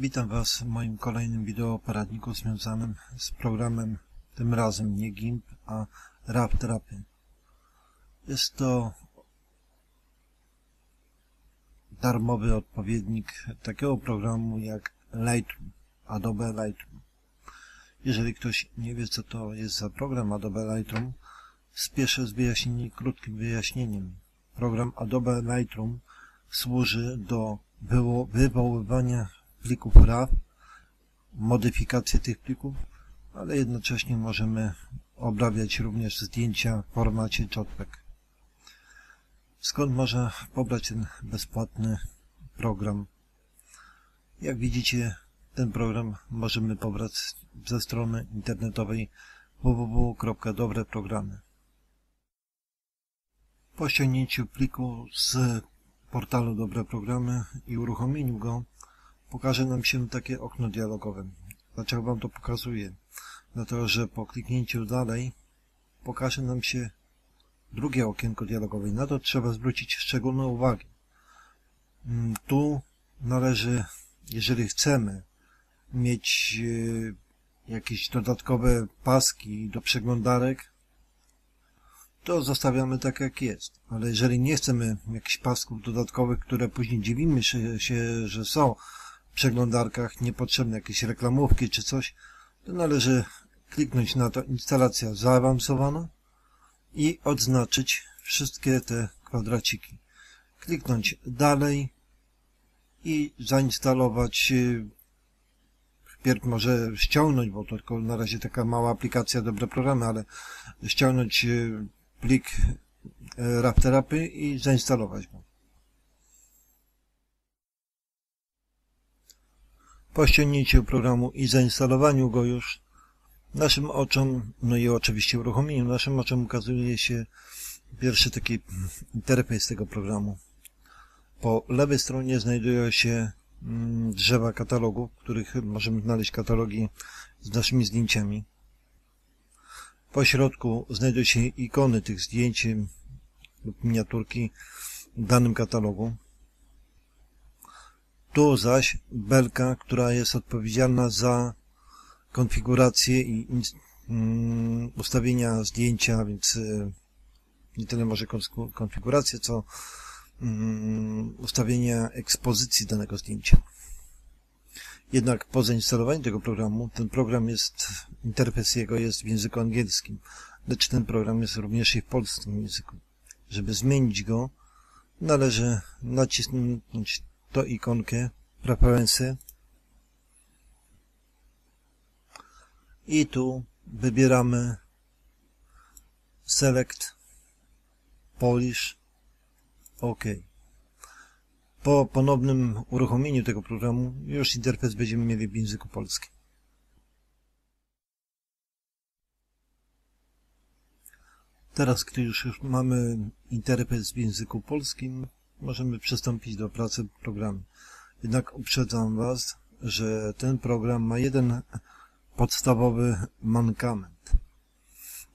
Witam Was w moim kolejnym wideo poradniku związanym z programem, tym razem nie GIMP, a RapTrapy. Jest to darmowy odpowiednik takiego programu jak Lightroom, Adobe Lightroom. Jeżeli ktoś nie wie co to jest za program Adobe Lightroom, spieszę z wyjaśnieniem, krótkim wyjaśnieniem. Program Adobe Lightroom służy do wywoływania plików RAW, modyfikację tych plików, ale jednocześnie możemy obrabiać również zdjęcia w formacie JPEG. Skąd można pobrać ten bezpłatny program? Jak widzicie, ten program możemy pobrać ze strony internetowej www.dobreprogramy. Po ściągnięciu pliku z portalu Dobre Programy i uruchomieniu go, pokaże nam się takie okno dialogowe. Dlaczego Wam to pokazuję? Dlatego, że po kliknięciu dalej pokaże nam się drugie okienko dialogowe. Na to trzeba zwrócić szczególną uwagę. Mm, tu należy, jeżeli chcemy mieć e, jakieś dodatkowe paski do przeglądarek, to zostawiamy tak jak jest. Ale jeżeli nie chcemy jakichś pasków dodatkowych, które później dziwimy się, że są przeglądarkach, niepotrzebne jakieś reklamówki czy coś, to należy kliknąć na to instalacja zaawansowana i odznaczyć wszystkie te kwadraciki. Kliknąć dalej i zainstalować wpierw może ściągnąć, bo to tylko na razie taka mała aplikacja, dobre programy, ale ściągnąć plik e, RapTerapy i zainstalować go. Po ściągnięciu programu i zainstalowaniu go już naszym oczom, no i oczywiście uruchomieniu, naszym oczom ukazuje się pierwszy taki interfejs tego programu. Po lewej stronie znajdują się mm, drzewa katalogów, w których możemy znaleźć katalogi z naszymi zdjęciami. Po środku znajdują się ikony tych zdjęć lub miniaturki w danym katalogu. Tu zaś belka, która jest odpowiedzialna za konfigurację i mm, ustawienia zdjęcia, więc y, nie tyle może konfigurację, co mm, ustawienia ekspozycji danego zdjęcia. Jednak po zainstalowaniu tego programu, ten program jest, interfejs jego jest w języku angielskim, lecz ten program jest również i w polskim języku. Żeby zmienić go, należy nacisnąć to ikonkę Preference i tu wybieramy Select Polish OK. Po ponownym uruchomieniu tego programu już interfejs będziemy mieli w języku polskim. Teraz, gdy już mamy interfejs w języku polskim, możemy przystąpić do pracy programu. Jednak uprzedzam Was, że ten program ma jeden podstawowy mankament.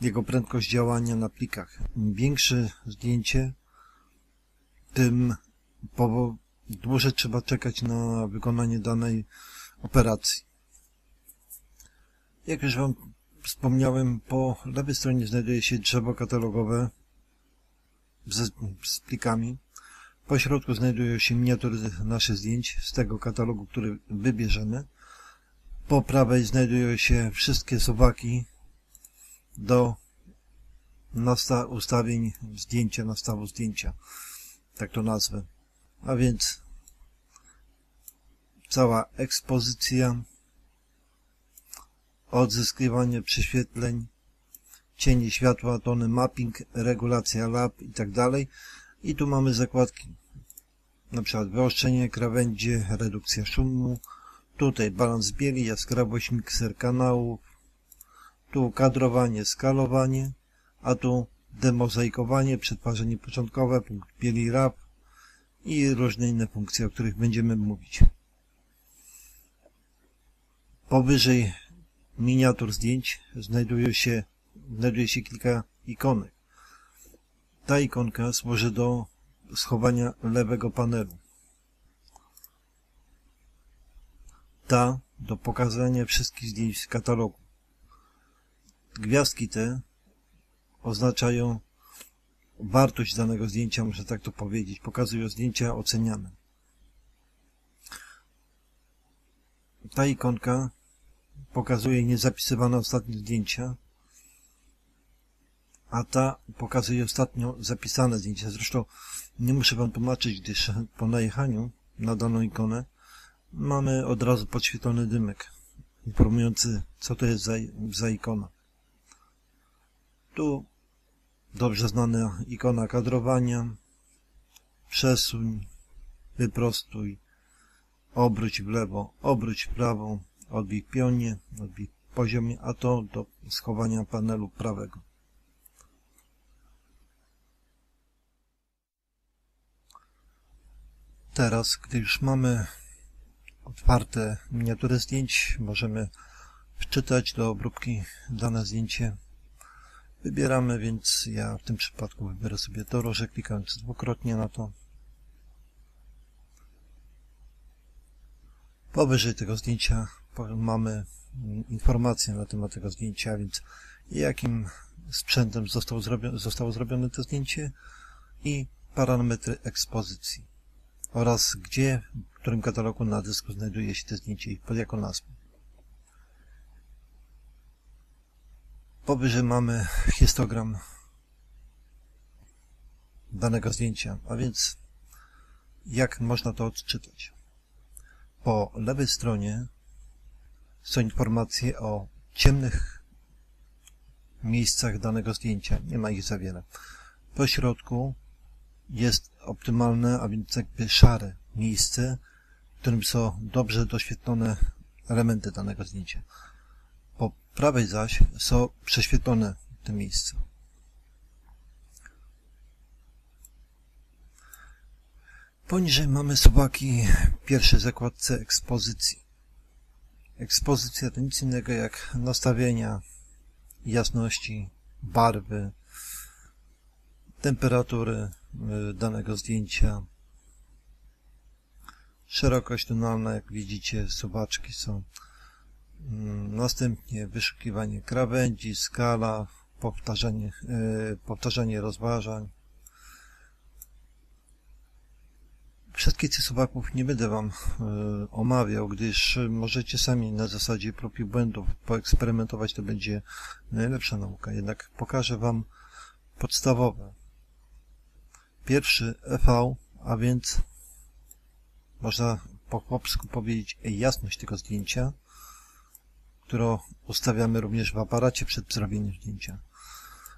Jego prędkość działania na plikach. Im większe zdjęcie, tym dłużej trzeba czekać na wykonanie danej operacji. Jak już Wam wspomniałem, po lewej stronie znajduje się drzewo katalogowe z plikami. Po środku znajdują się miniatury naszych zdjęć z tego katalogu, który wybierzemy. Po prawej znajdują się wszystkie suwaki do ustawień zdjęcia, nastawu zdjęcia. Tak to nazwę a więc cała ekspozycja, odzyskiwanie prześwietleń, cienie światła, tony mapping, regulacja lab i tak dalej. I tu mamy zakładki, na przykład wyostrzenie krawędzie, redukcja szumu, tutaj balans bieli, jaskrawość mikser kanałów, tu kadrowanie, skalowanie, a tu demozaikowanie, przetwarzanie początkowe, punkt bieli RAP, i różne inne funkcje, o których będziemy mówić. Powyżej miniatur zdjęć znajduje się, znajduje się kilka ikonek. Ta ikonka służy do schowania lewego panelu. ta do pokazania wszystkich zdjęć z katalogu. Gwiazdki te oznaczają wartość danego zdjęcia, muszę tak to powiedzieć. Pokazują zdjęcia oceniane. Ta ikonka pokazuje niezapisywane ostatnie zdjęcia, a ta pokazuje ostatnio zapisane zdjęcia. Zresztą nie muszę Wam tłumaczyć, gdyż po najechaniu na daną ikonę mamy od razu podświetlony dymek informujący, co to jest za, za ikona. Tu dobrze znana ikona kadrowania, przesuń, wyprostuj, obróć w lewo, obróć w prawo, odbij pionie, odbij poziomie, a to do schowania panelu prawego. Teraz, gdy już mamy otwarte miniatury zdjęć, możemy wczytać do obróbki dane zdjęcie. Wybieramy, więc ja w tym przypadku wybiorę sobie to, że klikając dwukrotnie na to. Powyżej tego zdjęcia mamy informacje na temat tego zdjęcia, więc jakim sprzętem zostało zrobione, zostało zrobione to zdjęcie i parametry ekspozycji oraz gdzie, w którym katalogu na dysku znajduje się to zdjęcie i pod jaką nazwą. Powyżej mamy histogram danego zdjęcia, a więc jak można to odczytać? Po lewej stronie są informacje o ciemnych miejscach danego zdjęcia. Nie ma ich za wiele. Po środku jest optymalne, a więc jakby szare miejsce, w którym są dobrze doświetlone elementy danego zdjęcia. Po prawej zaś są prześwietlone te miejsca. Poniżej mamy suwaki pierwszej zakładce ekspozycji. Ekspozycja to nic innego jak nastawienia jasności, barwy, temperatury danego zdjęcia. Szerokość tonalna, jak widzicie, suwaczki są. Mm, następnie wyszukiwanie krawędzi, skala, powtarzanie, y, powtarzanie rozważań. Wszystkich tych suwaków nie będę Wam y, omawiał, gdyż możecie sami na zasadzie prób i błędów poeksperymentować, to będzie najlepsza nauka. Jednak pokażę Wam podstawowe. Pierwszy EV, a więc można po chłopsku powiedzieć jasność tego zdjęcia, którą ustawiamy również w aparacie przed zrobieniem zdjęcia.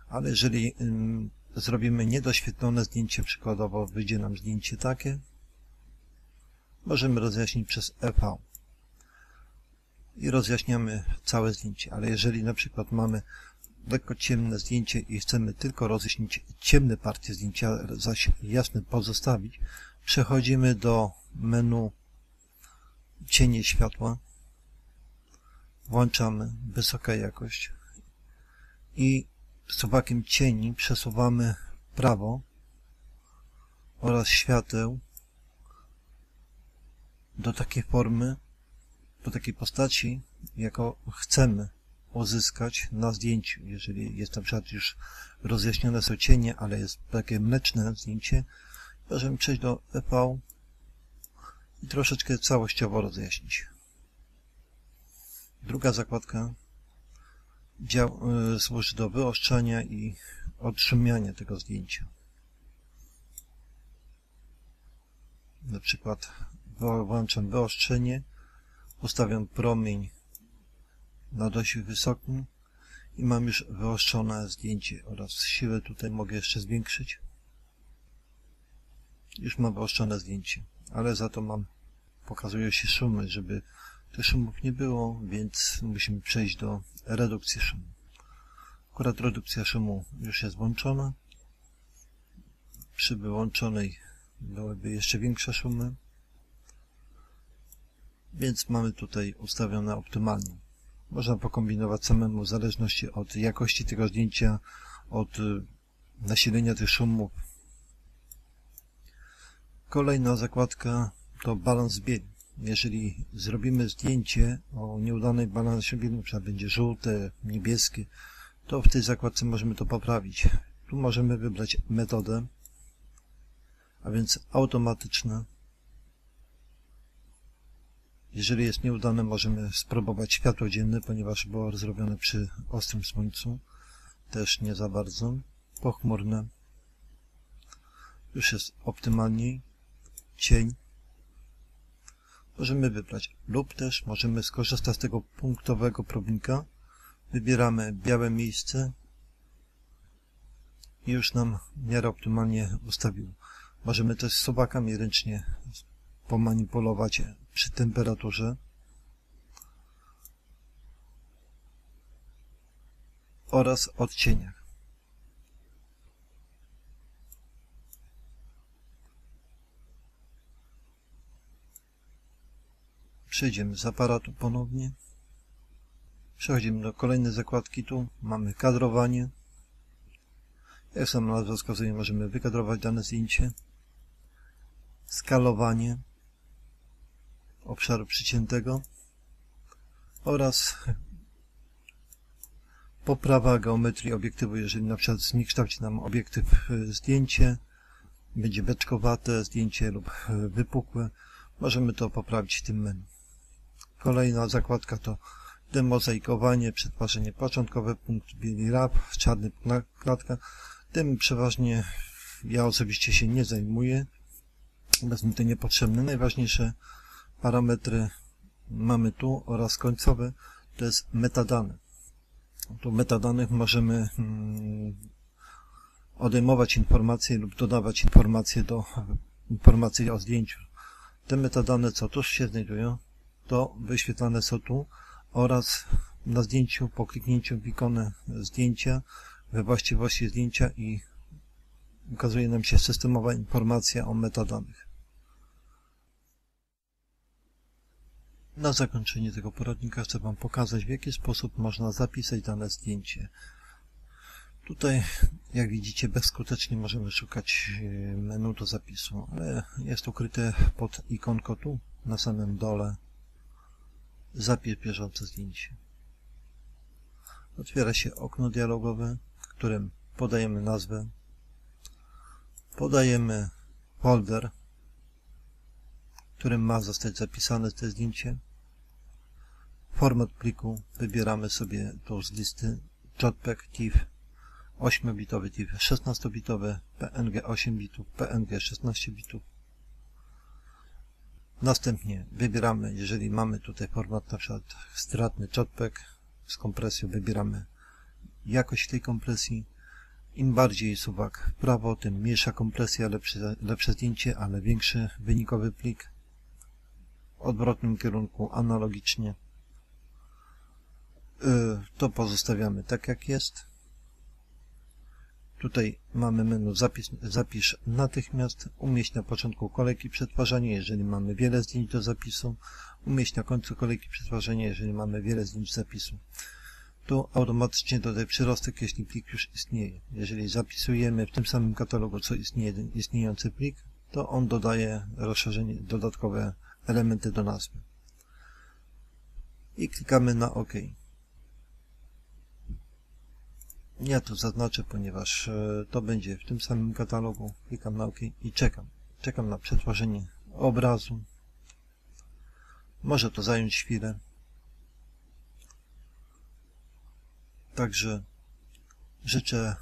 Ale jeżeli ym, zrobimy niedoświetlone zdjęcie, przykładowo wyjdzie nam zdjęcie takie, możemy rozjaśnić przez EV i rozjaśniamy całe zdjęcie, ale jeżeli na przykład mamy lekko ciemne zdjęcie i chcemy tylko rozjaśnić ciemne partie zdjęcia, zaś jasne pozostawić, przechodzimy do menu cienie światła, włączamy wysoka jakość. I suwakiem cieni przesuwamy prawo oraz świateł do takiej formy, do takiej postaci, jaką chcemy uzyskać na zdjęciu. Jeżeli jest na przykład już rozjaśnione są cienie, ale jest takie mleczne zdjęcie, możemy przejść do EV i troszeczkę całościowo rozjaśnić. Druga zakładka dział, y, służy do wyostrzania i odszumiania tego zdjęcia. Na przykład włączam wyostrzenie, ustawiam promień na dość wysokim i mam już wyostrzone zdjęcie oraz siłę tutaj mogę jeszcze zwiększyć. Już mam wyostrzone zdjęcie, ale za to mam, pokazują się szumy, żeby tych szumów nie było, więc musimy przejść do redukcji szumu. Akurat redukcja szumu już jest włączona. Przy wyłączonej byłyby jeszcze większe szumy, więc mamy tutaj ustawione optymalnie. Można pokombinować samemu w zależności od jakości tego zdjęcia, od y, nasilenia tych szumów. Kolejna zakładka to balans bieli. jeżeli zrobimy zdjęcie o nieudanej balansie na przykład będzie żółte, niebieskie, to w tej zakładce możemy to poprawić. Tu możemy wybrać metodę, a więc automatyczne. Jeżeli jest nieudane, możemy spróbować światło dzienne, ponieważ było zrobione przy ostrym słońcu. Też nie za bardzo. Pochmurne. Już jest optymalniej. Cień. Możemy wybrać lub też możemy skorzystać z tego punktowego probnika. Wybieramy białe miejsce i już nam w miarę optymalnie ustawił. Możemy też sobakami ręcznie pomanipulować przy temperaturze. oraz odcieniach. Przejdziemy z aparatu ponownie. Przechodzimy do kolejnej zakładki. Tu mamy kadrowanie. Jak sam nazwa wskazuje, możemy wykadrować dane zdjęcie. Skalowanie obszaru przyciętego oraz poprawa geometrii obiektywu, jeżeli na przykład zniekształci nam obiektyw e, zdjęcie, będzie beczkowate zdjęcie lub e, wypukłe, możemy to poprawić w tym menu. Kolejna zakładka to demozaikowanie, przetwarzanie początkowe, punkt bieli wrap, czarny klatka. Tym przeważnie ja osobiście się nie zajmuję. Bez mnie to niepotrzebne. Najważniejsze parametry mamy tu oraz końcowe to jest metadane. Tu metadanych możemy hmm, odejmować informacje lub dodawać informacje do informacji o zdjęciu. Te metadane, co tuż się znajdują, to wyświetlane są tu oraz na zdjęciu po kliknięciu w ikonę zdjęcia we właściwości zdjęcia i ukazuje nam się systemowa informacja o metadanych. Na zakończenie tego poradnika chcę Wam pokazać, w jaki sposób można zapisać dane zdjęcie. Tutaj, jak widzicie, bezskutecznie możemy szukać e, menu do zapisu, ale jest ukryte pod ikonką tu, na samym dole. Zapisz bieżące zdjęcie. Otwiera się okno dialogowe, w którym podajemy nazwę, podajemy folder, którym ma zostać zapisane to zdjęcie. Format pliku wybieramy sobie tu z listy JPEG, TIFF, 8-bitowy TIFF, 16-bitowy, PNG 8 bitów, PNG 16 bitów. Następnie wybieramy, jeżeli mamy tutaj format na przykład stratny JPEG z kompresją, wybieramy jakość tej kompresji. Im bardziej suwak w prawo, tym mniejsza kompresja, lepsze, lepsze zdjęcie, ale większy wynikowy plik odwrotnym kierunku analogicznie. Y, to pozostawiamy tak jak jest. Tutaj mamy menu zapis, zapisz natychmiast, umieść na początku kolejki przetwarzania, jeżeli mamy wiele zdjęć do zapisu, umieść na końcu kolejki przetwarzania, jeżeli mamy wiele zdjęć zapisu. Tu automatycznie dodaj przyrostek, jeśli plik już istnieje. Jeżeli zapisujemy w tym samym katalogu, co istnieje istniejący plik, to on dodaje rozszerzenie, dodatkowe elementy do nazwy. I klikamy na OK. Ja to zaznaczę, ponieważ e, to będzie w tym samym katalogu. Klikam na OK i czekam. Czekam na przetworzenie obrazu. Może to zająć chwilę. Także życzę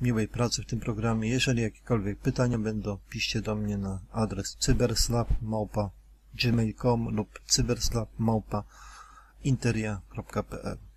miłej pracy w tym programie. Jeżeli jakiekolwiek pytania będą, piszcie do mnie na adres cyberslab.gmail.com lub cyberslab.interia.pl